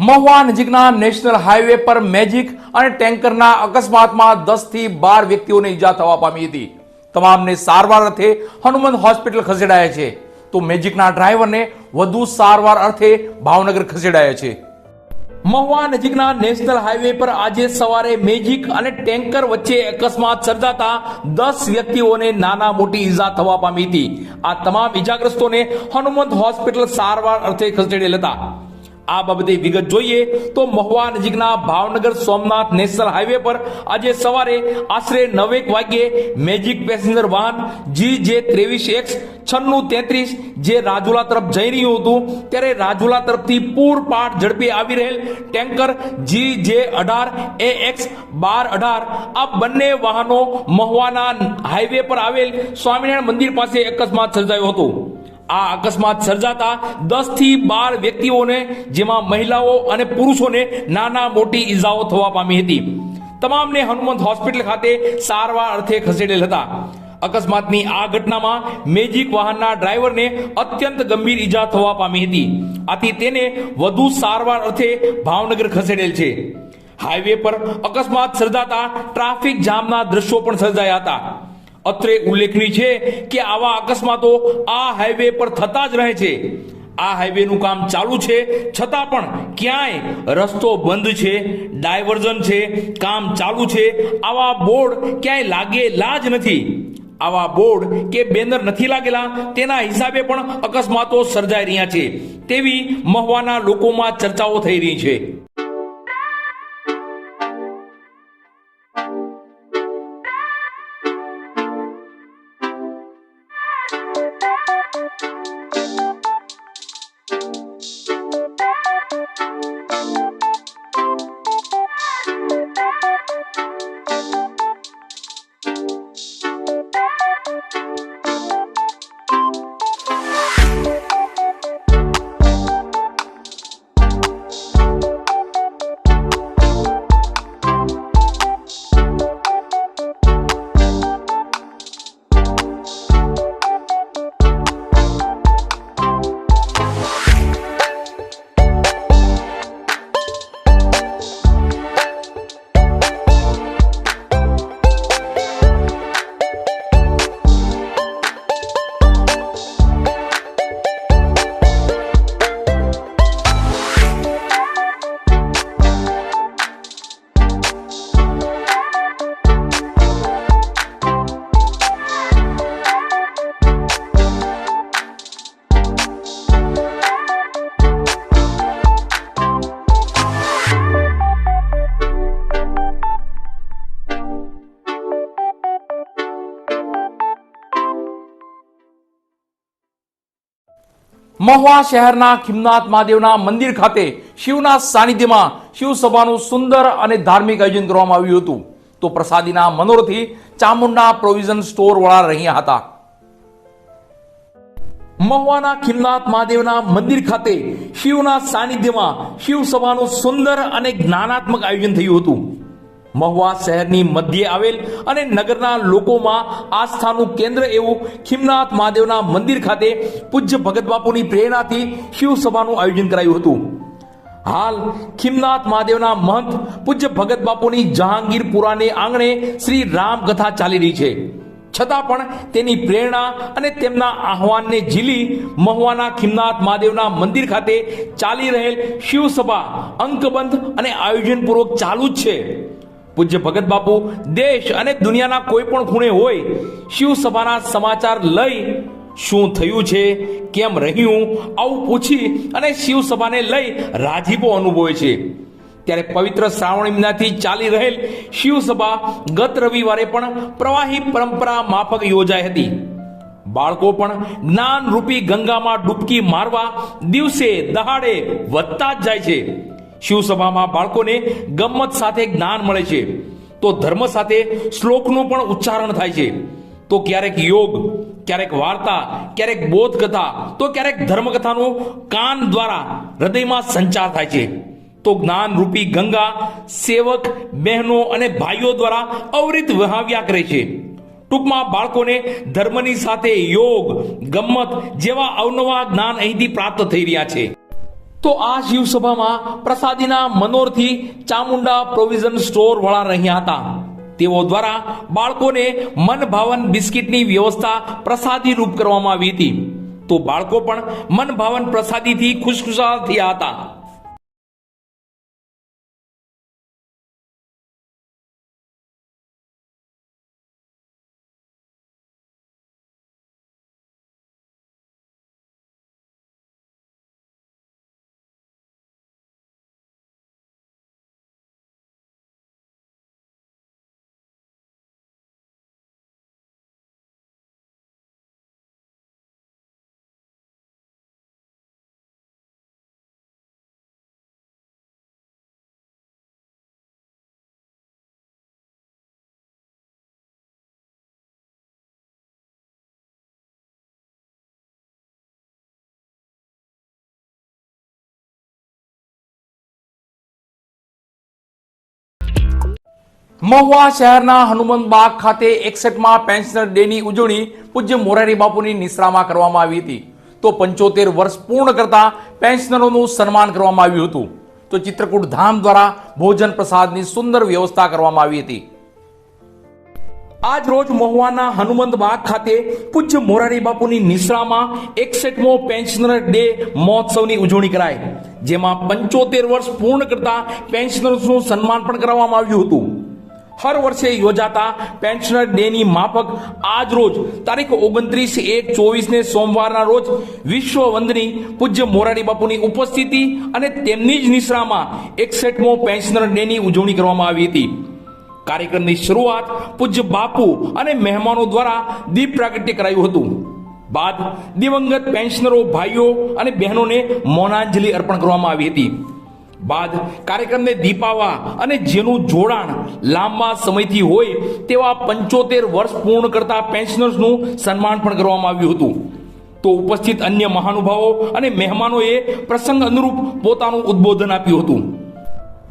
મહુવા નજીકના national highway પર magic અને ટેન્કરના અકસ્માતમાં દસથી બાર વ્યક્તિઓને ઈજા થવા પામી હતી. તમામને સારવાર અર્થે હનુમંત હોસ્પિટલ ખસેડાયા છે. તો મેજિકના ડ્રાઈવરને વધુ સારવાર અર્થે ભાવનગર ખસેડાયા છે. મહુવા નજીકના નેશનલ હાઈવે પર આજે સવારે મેજિક અને ટેન્કર વચ્ચે અકસ્માત સર્જાતા દસ વ્યક્તિઓને નાના મોટી ઈજા થવા પામી હતી. આ તમામ ઈજાગ્રસ્તોને હનુમંત હોસ્પિટલ સારવાર અર્થે ખસેડેલ હતા. આ બાબતે વિગત જોઈએ તો મહુવા નજીકના ભાવનગર સોમનાથ નેશનલ હાઈવે પર આજે સવારે આશરે નવેક વાગ્યે મેજિક પેસેન્જર વાહન જી જે ત્રેવીસ એક્સ છન્નું તેત્રીસ જે રાજુલા તરફ જઈ રહ્યું હતું, ત્યારે રાજુલા તરફથી પૂરપાટ ઝડપે આવી રહેલ ટેન્કર જી જે અઢાર એ એક્સ બાર અઢાર આ બંને વાહનો મહુવાના હાઈવે પર આવેલ સ્વામિનારાયણ મંદિર પાસે અકસ્માત સર્જાયો હતો. આ અકસ્માત સર્જાતા દસથી બાર વ્યક્તિઓને, જેમાં મહિલાઓ અને પુરુષોને નાના મોટી ઈજાઓ થવા પામી હતી. તમામને હનુમંત હોસ્પિટલ ખાતે સારવાર અર્થે ખસેડેલ હતા. અકસ્માતની આ ઘટનામાં મેજિક વાહનના ડ્રાઈવરને અત્યંત ગંભીર ઈજા થવા પામી હતી. આથી તેને વધુ સારવાર અર્થે ભાવનગર ખસેડેલ છે. હાઈવે પર અકસ્માત સર્જાતા ટ્રાફિક જામના દ્રશ્યો પણ સર્જાયા હતા. અત્રે ઉલ્લેખનીય છે કે આવા અકસ્માતો આ હાઈવે પર થતા જ રહે છે. આ હાઈવેનું કામ ચાલુ છે. છતાં પણ ક્યાંય રસ્તો બંધ છે ડાયવર્ઝન છે, કામ ચાલુ છે. આવા બોર્ડ ક્યાંય લાગેલા જ નથી. આવા બોર્ડ કે બેનર નથી લાગેલા, તેના હિસાબે પણ અકસ્માતો સર્જાઈ રહ્યા છે. તેવી મહવાના લોકોમાં ચર્ચાઓ થઈ રહી છે. મહુવા શહેરના ખિમનાથ મહાદેવના મંદિર ખાતે શિવના સાનિધ્યમાં શિવસભાનું સુંદર અને ધાર્મિક આયોજન કરવામાં આવ્યું હતું. તો પ્રસાદીના મનોરથી ચામુંડા પ્રોવિઝન સ્ટોર વાળા રહ્યા હતા. મહુવાના ખિમનાથ મહાદેવના મંદિર ખાતે શિવના સાનિધ્યમાં શિવસભાનું સુંદર અને જ્ઞાનાત્મક આયોજન થયું હતું. મહુવા શહેરની મધ્યે આવેલ અને નગરના લોકોમાં આસ્થાનું કેન્દ્ર એવું ખિમનાથ મહાદેવના મંદિર ખાતે પૂજ્ય ભગત બાપુની પ્રેરણાથી શિવસભાનું આયોજન કરાયું હતું. હાલ ખિમનાથ મહાદેવના મહંત પૂજ્ય ભગત બાપુની જહાંગીરપુરાને આંગણે શ્રી રામ કથા ચાલી રહી છે. છતાં પણ તેની પ્રેરણા અને તેમના આહવાનને ઝીલી મહુવાના ખિમનાથ મહાદેવના મંદિર ખાતે ચાલી રહેલ શિવસભા અંકબંધ અને આયોજનપૂર્વક ચાલુ જ છે. પૂજ્ય ભગત બાપુ, દેશ અને દુનિયાના કોઈ પણ ખૂણે હોય, શિવસભાના સમાચાર લઈ શું થયું છે, કેમ રહ્યું, આવું પૂછી અને શિવસભાને લઈ રાજીપો અનુભવે છે. ત્યારે પવિત્ર શ્રાવણ ચાલી રહેલ શિવસભા ગત રવિવારે પણ પ્રવાહી પરંપરા માફક યોજાઈ હતી. બાળકો પણ જ્ઞાન રૂપી ગંગામાં ડૂબકી મારવા દિવસે દહાડે વધતા જ જાય છે. શિવસભામાં બાળકોને ગમ્મત સાથે જ્ઞાન મળે છે. તો ધર્મ સાથે શ્લોકનું પણ ઉચ્ચારણ થાય છે. તો ક્યારેક યોગ, ક્યારેક વાર્તા, ક્યારેક બોધ કથા તો ક્યારેક ધર્મકથાનું કાન દ્વારા હૃદયમાં સંચાર થાય છે. તો જ્ઞાન રૂપી ગંગા સેવક, બહેનો અને ભાઈઓ દ્વારા અવરિત વહાવ્યા કરે છે. ટૂંકમાં બાળકોને ધર્મની સાથે યોગ, ગમ્મત જેવા અવનવા જ્ઞાન અહીંથી પ્રાપ્ત થઈ રહ્યા છે. તો આ શિવસભામાં પ્રસાદીના મનોરથી ચામુંડા પ્રોવિઝન સ્ટોર વાળા રહ્યા હતા. તેઓ દ્વારા બાળકોને મન ભાવન બિસ્કિટની વ્યવસ્થા પ્રસાદી રૂપ કરવામાં આવી હતી. તો બાળકો પણ મન ભાવન પ્રસાદીથી ખુશખુશાલ થયા હતા. મહુવા શહેરના હનુમાનબાગ ખાતે એકસઠમાં પેન્શનર ડેની ઉજવણી પૂજ્ય મોરારી બાપુની નિશ્રામાં કરવામાં આવી હતી. તો પંચોતેર વર્ષ પૂર્ણ કરતા પેન્શનરોનું સન્માન કરવામાં આવ્યું હતું. તો ચિત્રકૂટ ધામ દ્વારા ભોજન પ્રસાદની સુંદર વ્યવસ્થા કરવામાં આવી હતી. આજ રોજ મહુવાના હનુમંત બાગ ખાતે પૂજ્ય મોરારી બાપુની નિશ્રામાં એકસઠમો પેન્શનર ડે મહોત્સવની ઉજવણી કરાઈ. જેમાં પંચોતેર વર્ષ પૂર્ણ કરતા પેન્શનર્સનું સન્માન પણ કરવામાં આવ્યું હતું. હર વર્ષે યોજાતા પેન્શનર ડેની માફક આજ રોજ તારીખ ઓગણત્રીસ એક ચોવીસ ને સોમવારના રોજ વિશ્વ વંદની પૂજ્ય મોરારી બાપુની ઉપસ્થિતિ અને તેમની જ નિશ્રામાં એકસઠમો પેન્શનર ડેની ઉજવણી કરવામાં આવી હતી. કાર્યક્રમની શરૂઆત પૂજ્ય બાપુ અને મહેમાનો દ્વારા દીપ પ્રાગટ્ય કરાયું હતું. બાદ દિવંગત પેન્શનરો ભાઈઓ અને બહેનોને મૌનાંજલિ અર્પણ કરવામાં આવી હતી. બાદ કાર્યક્રમને દીપાવા અને જેનું જોડાણ લાંબા સમયથી હોય તેવા પંચોતેર વર્ષ પૂર્ણ કરતા પેન્શનર્સનું સન્માન પણ કરવામાં આવ્યું હતું. તો ઉપસ્થિત અન્ય મહાનુભાવો અને મહેમાનોએ પ્રસંગ અનુરૂપ પોતાનું ઉદ્બોધન આપ્યું હતું.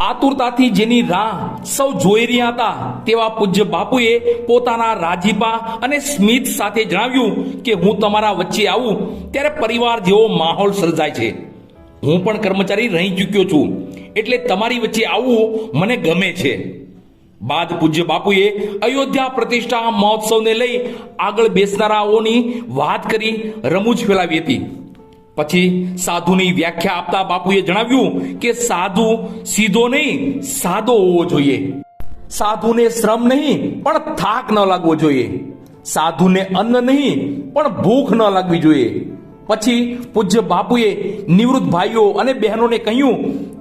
આતુરતાથી જેની રાહ સૌ જોઈ રહ્યા હતા તેવા પૂજ્ય બાપુએ પોતાના રાજીપા અને સ્મિત સાથે જણાવ્યું કે હું તમારા વચ્ચે આવું ત્યારે પરિવાર જેવો માહોલ સર્જાય છે. હું પણ કર્મચારી રહી ચૂક્યો છું. એટલે તમારી વચ્ચે આવવું મને ગમે છે. બાદ પૂજ્ય બાપુએ અયોધ્યા પ્રતિષ્ઠા મહોત્સવને લઈ આગળ બેસનારાઓની વાત કરી, રમૂજ ફેલાવી હતી. પછી સાધુની વ્યાખ્યા આપતા બાપુએ જણાવ્યું કે સાધુ સીધો નહીં, સાદો હોવો જોઈએ. સાધુને શ્રમ નહીં, પણ થાક ન લાગવો જોઈએ. સાધુને અન્ન નહીં, પણ ભૂખ ન લાગવી જોઈએ. પછી પૂજ્ય બાપુએ નિવૃત્ત ભાઈઓ અને બહેનોને કહ્યું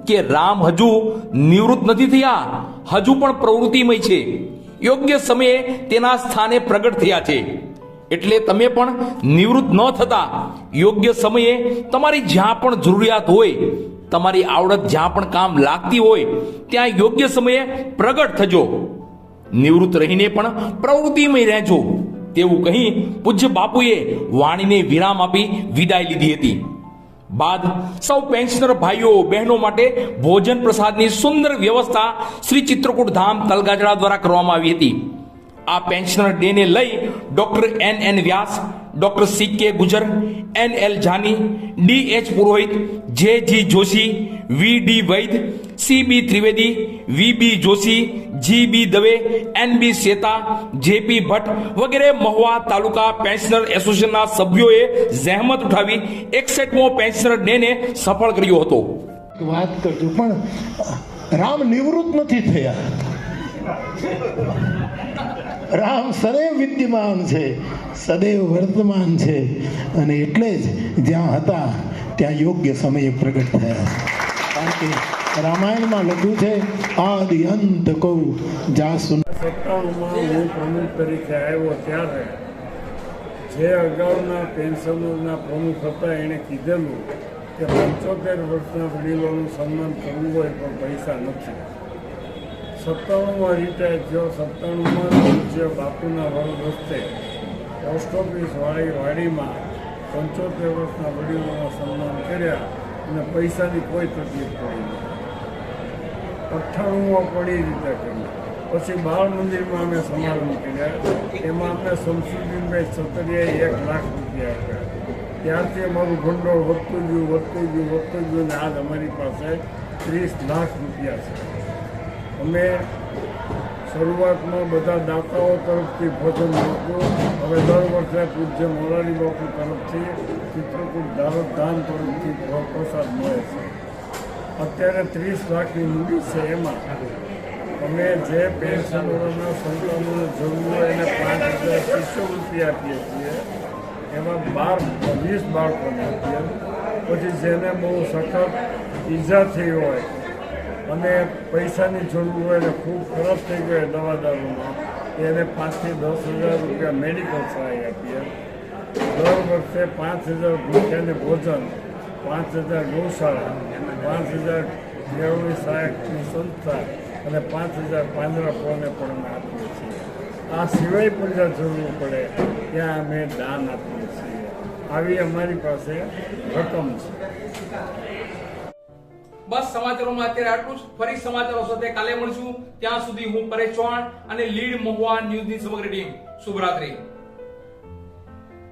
કે, રામ, હજુ નિવૃત્ત નથી થયા. હજુ પણ પ્રવૃત્તિમય છે. યોગ્ય સમયે તેના સ્થાને પ્રગટ થયા છે. એટલે તમે પણ નિવૃત્ત ન થતા. યોગ્ય સમયે તમારી જ્યાં પણ જરૂરિયાત હોય, તમારી આવડત જ્યાં પણ કામ લાગતી હોય, ત્યાં યોગ્ય સમયે પ્રગટ થજો. નિવૃત્ત રહીને પણ પ્રવૃત્તિમય રહેજો. તેવું કહી પૂજ્ય બાપુએ વાણીને વિરામ આપી વિદાય લીધી હતી. બાદ સૌ પેન્શનર ભાઈઓ, બહેનો માટે ભોજન પ્રસાદની સુંદર વ્યવસ્થા શ્રી ચિત્રકૂટ ધામ તલગાજડા દ્વારા કરવામાં આવી હતી. આ પેન્શનર ડેને લઈ doctor N N Vyas, doctor C K Gujar, N L Jani, D H Purohit, J G Joshi, V D Vaid C B Trivedi V B Joshi G B Dave N B Sheta J P Bhatt વગેરે મહુવા તાલુકા pensioner એસોસિએશનના સભ્યોએ જહેમત ઉઠાવી એકસઠમો pensioner ડેને સફળ કર્યો હતો. વાત કરજો, પણ રામ નિવૃત્ત નથી થયા. રામ સદૈવ વિદ્યમાન છે, સદૈવ વર્તમાન છે, અને એટલે જ જ્યાં હતા, ત્યાં યોગ્ય સમયે પ્રગટ થયા. કારણ કે રામાયણમાં લખ્યું છે, આદિ અંત કહું જા સુન સત્તાણુંમાં હું પ્રમુખ તરીકે આવ્યો ત્યારે જે અગાઉના પેન્શનરના પ્રમુખ હતા, એણે કીધેલું કે પંચોતેર વર્ષના વડીલોનું સન્માન કરવું હોય પણ પૈસા નથી. સત્તાણુંમાં રિટાયર થયો. સત્તાણુંમાં પૂજ્ય બાપુના વરદ હસ્તે પોસ્ટ ઓફિસ વાળી વાડીમાં પંચોતેર વર્ષના વડીલોના સન્માન કર્યા અને પૈસાની કોઈ તકલીફ પડી નહીં. અઠ્ઠાણુંમાં પડી રીતે કર્યું. પછી બાળ મંદિરમાં અમે સમારંભ કર્યા એમાં અમને શમસુદ્દીનભાઈ સતરિયાએ એક લાખ રૂપિયા આપ્યા. ત્યારથી અમારું ભંડોળ વધતું ગયું વધતું ગયું વધતું ગયું અને આજ અમારી પાસે ત્રીસ લાખ રૂપિયા છે. અમે શરૂઆતમાં બધા દાતાઓ તરફથી ભોજન મળતું હવે દર વર્ષે પૂજ્ય મોરારી બાપુ તરફથી ચિત્રકૂટ ધામ તરફથી પ્રસાદ મળે છે. અત્યારે ત્રીસ લાખની મૂડી છે એમાં. અમે જે પેન્શનરોના, સંતાનોને જરૂર હોય એને પાંચ હજાર શિષ્યવૃત્તિ આપીએ છીએ. એમાં બાર, વીસ બાળકોને આપીએ. પછી જેને બહુ સખત ઈજા થઈ હોય અને પૈસાની જરૂર હોય ને ખૂબ ખરાબ થઈ ગયો હોય દવા દારૂમાં એને પાંચથી દસ હજાર રૂપિયા મેડિકલ સહાય આપીએ. દર વર્ષે પાંચ હજાર ભૂખ્યાને ભોજન પાંચ હજાર ગૌશાળા, પાંચ હજાર મેળવી સહાયકની સંસ્થા અને પાંચ હજાર પાંજરાપોને પણ અમે આપીએ છીએ. આ સિવાય પણ જ્યાં જરૂર પડે, ત્યાં અમે દાન આપીએ છીએ. આવી અમારી પાસે રકમ છે. બસ સમાચારોમાં અત્યારે આટલું જ. ફરી સમાચારો સાથે કાલે મળશું. ત્યાં સુધી હું પરેશ ચૌહાણ અને લીડ મહુવા ન્યૂઝની સમગ્ર ટીમ. શુભરાત્રી.